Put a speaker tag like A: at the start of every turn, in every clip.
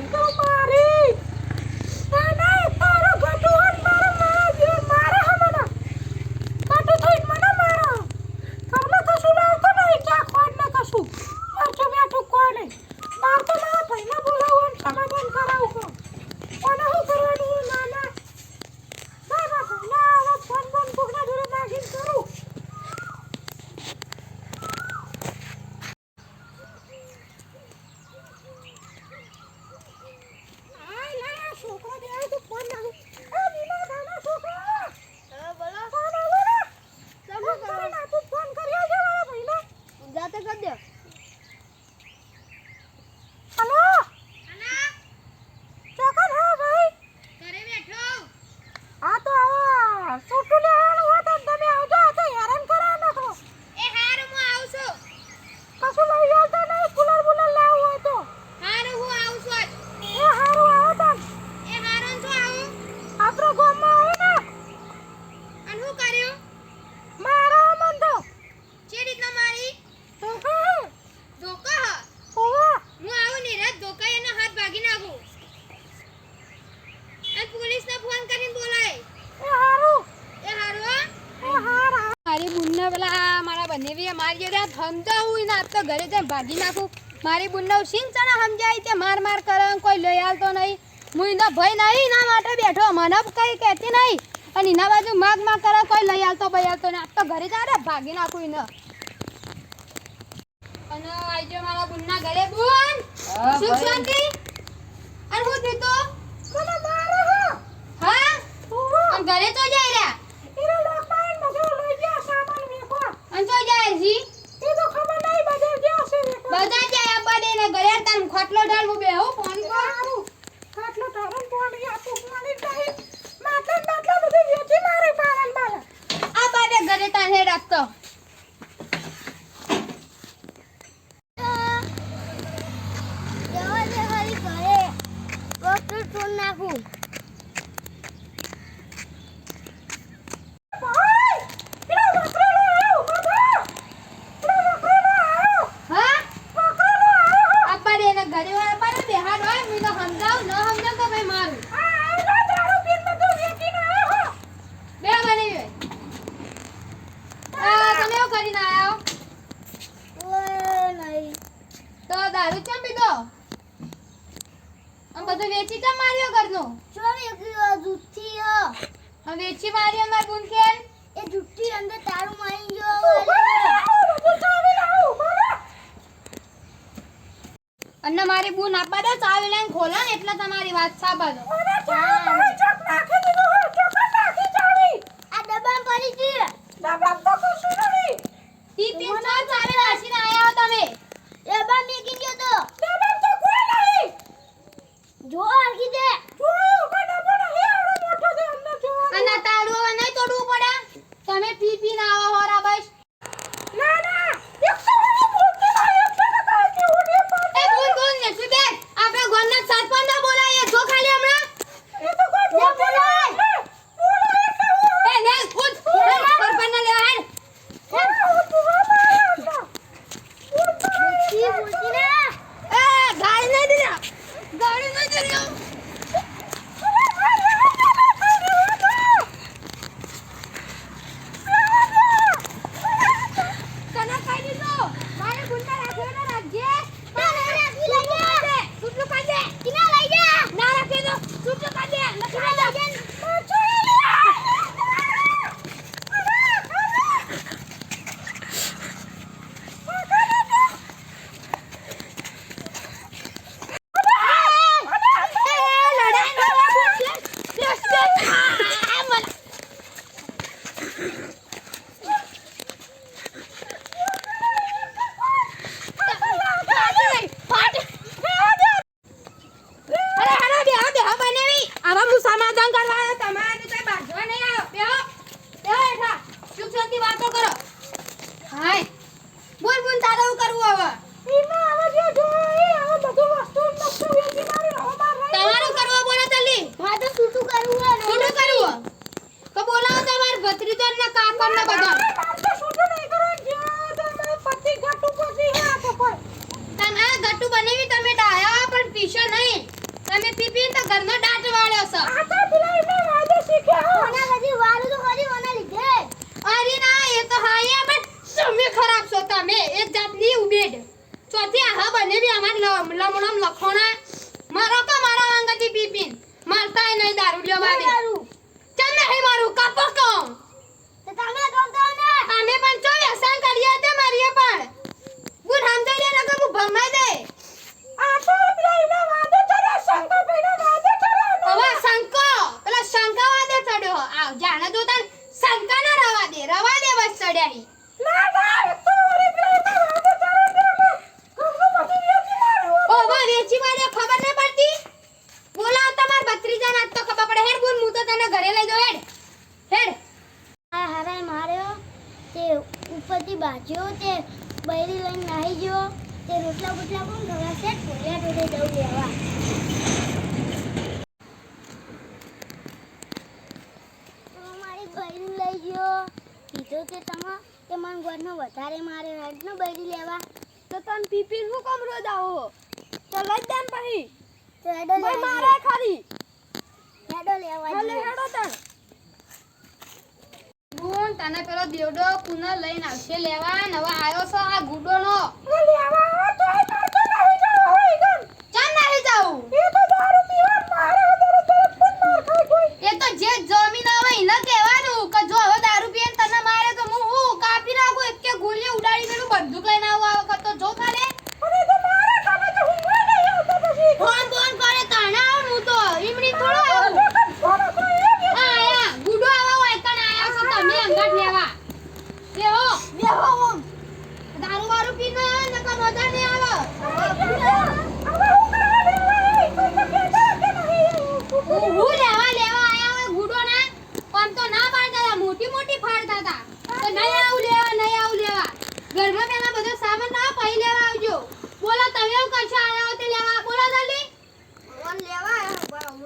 A: naman. બને વી મારી
B: જે સમજાવું હું ના તો ઘરે જઈને ભાગી નાખું. મારી બુનનો સીન ચણા સમજાય તે માર માર કરે કોઈ લઈ આવતો નહીં. હું એનો ભય નહીં ના માટે બેઠો મને કંઈ કહેતી નહીં. અને એના બાજુ માગ માગ કરે કોઈ લઈ આવતો ભાઈ આવતો નહીં. તો ઘરે જા ભાગી નાખું એને. અને આજે મારા બુનના ઘરે બુન. સુખ શાંતિ. હવે
A: એચી મારી
B: અમાર ગુંખેલ
A: એ
C: જુઠ્ઠી અંદર તારું મારી
A: જો
B: અને મારી બૂન આપવા દો ચાવી લઈને ખોલો ને એટલે તમારી વાત સાંભળો. આયા તમે? એ બા જો આખી દે.
C: ગયો. કીધો કે તમે કે મને ઘરનો વધારે મારે રેન્ટનો બળી લેવા.
B: તો તમે પીપી શું કામ રોજ તો લઈ દેન પછી
C: હેડો લેવા
B: મારે ખરી
C: હેડો લેવા હેડો
B: હેડો તણ. ગુણ તને પેલો દેવડો પુનઃ લઈને આવશે. લેવા નવા આવ્યો છો આ ગુડોનો.
A: લેવા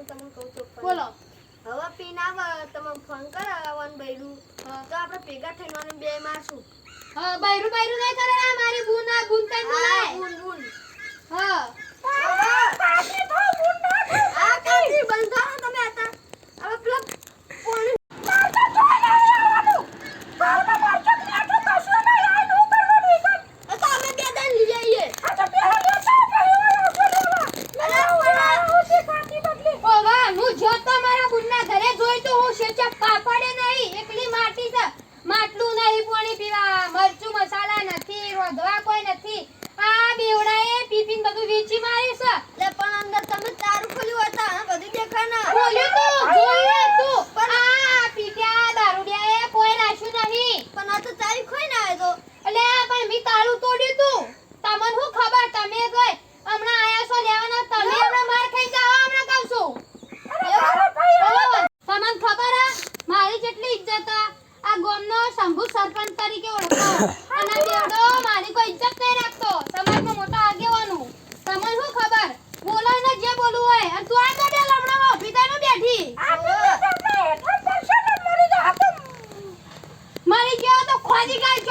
C: તમને કહું છું
B: બોલો.
C: હવે પીન આવે તમે ફોન કરાવવાનું બૈરું. તો આપણે ભેગા થઈને બે મારશું
B: હા બૈરું બૈરું નહીં કરે આ મારી બૂન આ બૂન તઈ બોલાય.
C: બૂન બૂન.
B: હા.
C: આ
A: કાકી
B: બંધ ભાજી કાઈ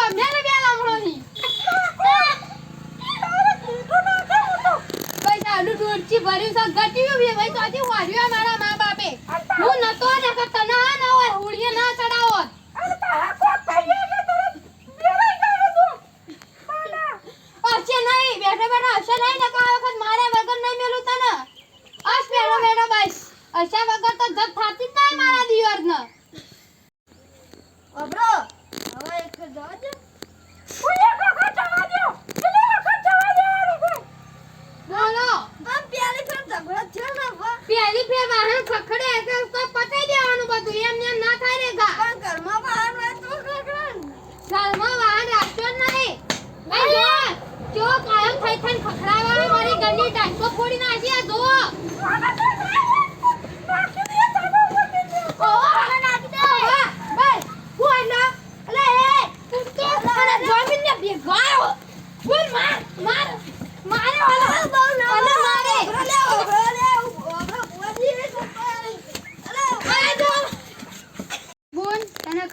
B: મારા મા બાપે. હું નતો ને કે ના હોય હોળીએ ના ચડાવો
A: અરે
B: નહીં. બેઠો બેઠો હશે નહીં ને કા વખત મારે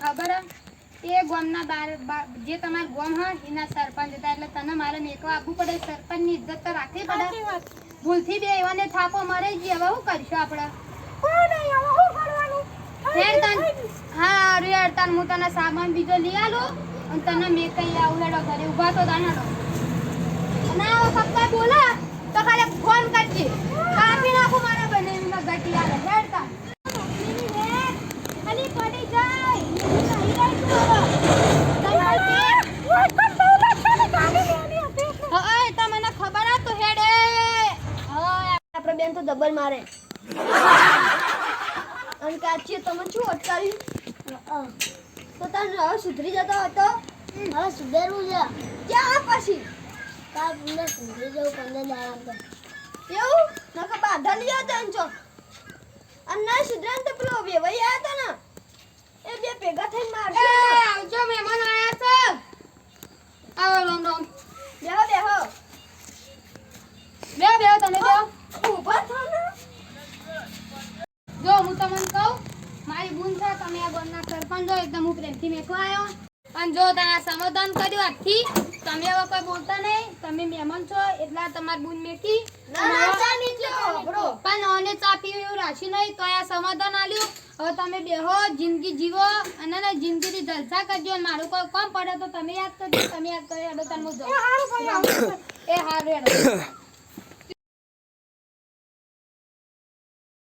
B: ખબર એ ગોમના બાર જે તમાર ગોમ હોય એના સરપંચ હતા. એટલે તને મારે મેકો આપવું પડે. સરપંચની ઇજ્જત તો રાખવી પડે. ભૂલથી બે એવાને થાપો મરે ગઈ. હવે શું કરશું આપણે?
A: હા
B: યાર તાર હું તને સામાન બીજો લઈ આલું. અને તને મેક કઈ આવું હેડો ઘરે ઊભા તો દાણાડો
A: ઓય કમ બોલે છે ને ગાડી લેવાની હતી એટલે.
B: હા એ તમને ખબર આ તો હેડે.
C: આપણે બેન તો ડબલ મારે. અને કાચીએ તમે શું અટકાવ્યું? તો તને હવે સુધરી જતો હતો. હવે સુધરવું છે. ક્યાં પછી. તાર તમને સુધરી જવું પંદર દાડા એવું? નકર બાધા લઈ આવતો અને ના સુધરે તો પેલો વેવાઈ આવ્યો હતો ને એ બે ભેગા થઈને
B: એ
C: મારશે
B: આવજો મહેમાન આયા છે આવો રામ રામ
C: બેહો બેહો
B: બેહો બેહો તમે બેહો
C: ઊભા થો ને
B: જો હું તમને કહું મારી બૂન છે તમે આ ગામના સરપંચ છો એકદમ હું પ્રેમથી મેકવા આવ્યો અને જો તને સમાધાન કર્યું આજથી તમે હવે કોઈ બોલતા નહીં તમે મહેમાન છો એટલા તમાર બુન મેકી પણ ઓને ચા પીવું એવું રાખ્યું નહીં તો આ સમાધાન આલ્યું. હવે તમે બેહો જિંદગી જીવો અને ને જિંદગીથી જલસા કરજો અને મારું કોઈ કોમ પડે તો તમે યાદ કરજો તમે યાદ કરો હેડો તમે
A: એ હારું ભાઈ આવું છે.
B: એ હારું. હેડો